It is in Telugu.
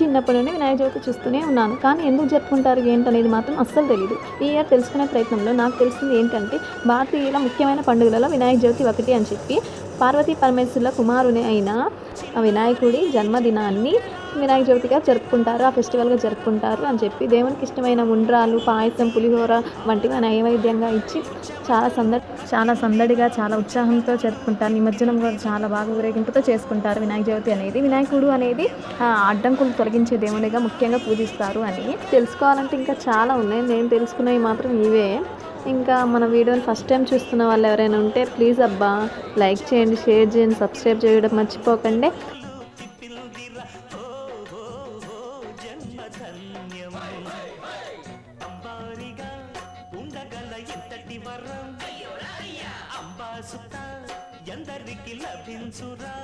చిన్నప్పటి నుండి వినాయక చవితి చూస్తూనే ఉన్నాను. కానీ ఎందుకు జరుపుకుంటారు ఏంటనేది మాత్రం అస్సలు తెలియదు ఈ ఇయర్ తెలుసుకునే ప్రయత్నంలో నాకు తెలిసింది ఏంటంటే భారతీయుల ముఖ్యమైన పండుగలలో వినాయక చవితి ఒకటి అని చెప్పి పార్వతీ పరమేశ్వరుల కుమారుని అయిన ఆ వినాయకుడి జన్మదినాన్ని వినాయక చవితిగా జరుపుకుంటారు ఆ ఫెస్టివల్గా జరుపుకుంటారు అని చెప్పి దేవునికి ఇష్టమైన ఉండ్రాలు పాయసం పులిహోర వంటివి నైవేద్యంగా ఇచ్చి చాలా సందడి చాలా సందడిగా చాలా ఉత్సాహంతో జరుపుకుంటారు. నిమజ్జనం కూడా చాలా బాగా ఊరేగింపుతో చేసుకుంటారు వినాయక చవితి అనేది. వినాయకుడు అనేది ఆ, అడ్డంకులు తొలగించే దేవునిగా ముఖ్యంగా పూజిస్తారు అని తెలుసుకోవాలంటే ఇంకా చాలా ఉన్నాయి. నేను తెలుసుకున్నవి మాత్రం ఇవే. ఇంకా మన వీడియోని ఫస్ట్ టైం చూస్తున్న వాళ్ళు ఎవరైనా ఉంటే ప్లీజ్ అబ్బా లైక్ చేయండి షేర్ చేయండి సబ్స్క్రైబ్ చేయడం మర్చిపోకండి. అంబారిగా ఉండగల ఎందరికి లభించురా